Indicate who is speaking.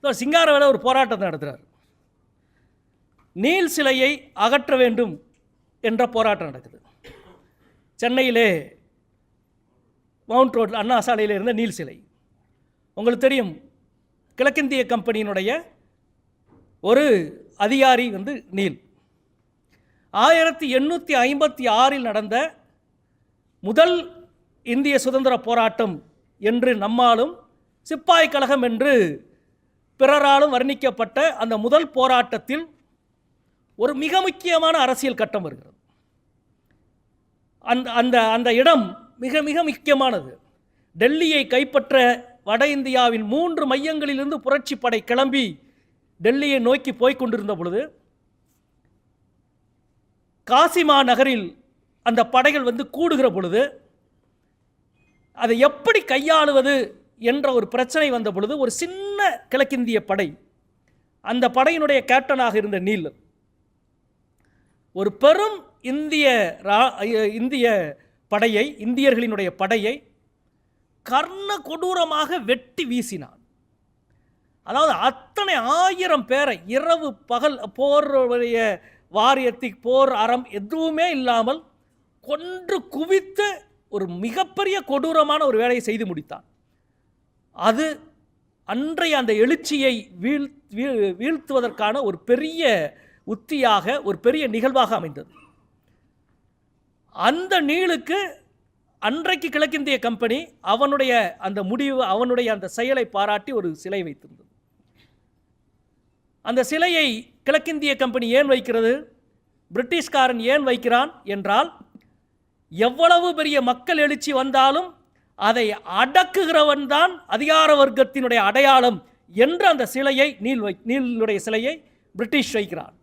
Speaker 1: இதோ சிங்காரவேல ஒரு போராட்டத்தை நடத்துகிறார் நீல் சிலையை அகற்ற வேண்டும் என்ற போராட்டம் நடக்குது. சென்னையிலே மவுண்ட் ரோட்டில் அண்ணா சாலையில் இருந்த நீல் சிலை. உங்களுக்கு தெரியும் கிழக்கிந்திய கம்பெனியினுடைய ஒரு அதிகாரி வந்து நீல். ஆயிரத்தி எண்ணூற்றி ஐம்பத்தி ஆறில் நடந்த முதல் இந்திய சுதந்திர போராட்டம் என்று நம்மாலும் சிப்பாய் கழகம் என்று பிறராலும் வர்ணிக்கப்பட்ட அந்த முதல் போராட்டத்தில் ஒரு மிக முக்கியமான அரசியல் கட்டம் வருகிறது. அந்த அந்த அந்த இடம் மிக மிக முக்கியமானது. டெல்லியை கைப்பற்ற வட இந்தியாவின் மூன்று மையங்களிலிருந்து புரட்சி படை கிளம்பி டெல்லியை நோக்கி போய்க் கொண்டிருந்த பொழுது காசிமா நகரில் அந்த படைகள் வந்து கூடுகிற பொழுது அதை எப்படி கையாளுவது என்ற ஒரு பிரச்சனை வந்த பொழுது ஒரு சின்ன கிழக்கிந்திய படை அந்த படையினுடைய கேப்டனாக இருந்த நீலர் ஒரு பெரும் இந்திய இந்திய படையை இந்தியர்களினுடைய படையை கர்ண கொடூரமாக வெட்டி வீசினான். அதாவது அத்தனை ஆயிரம் பேரை இரவு பகல் போருடைய வாரியத்தை போர் அறம் எதுவுமே இல்லாமல் கொன்று குவித்து ஒரு மிகப்பெரிய கொடூரமான ஒரு வேலையை செய்து முடித்தான். அது அன்றைய அந்த எழுச்சியை வீழ் வீழ்த்துவதற்கான ஒரு பெரிய உத்தியாக ஒரு பெரிய நிகழ்வாக அமைந்தது. அந்த நீளுக்கு அன்றைக்கு கிழக்கிந்திய கம்பெனி அவனுடைய அந்த முடிவு அவனுடைய அந்த செயலை பாராட்டி ஒரு சிலை வைத்திருந்தது. அந்த சிலையை கிழக்கிந்திய கம்பெனி ஏன் வைக்கிறது? பிரிட்டிஷ்காரன் ஏன் வைக்கிறான்? என்றால் எவ்வளவு பெரிய மக்கள் எழுச்சி வந்தாலும் அதை அடக்குகிறவன் தான் அதிகார வர்க்கத்தினுடைய அடையாளம் என்று அந்த சிலையை நீல் வை நீலுடைய சிலையை பிரிட்டிஷ் வைக்கிறான்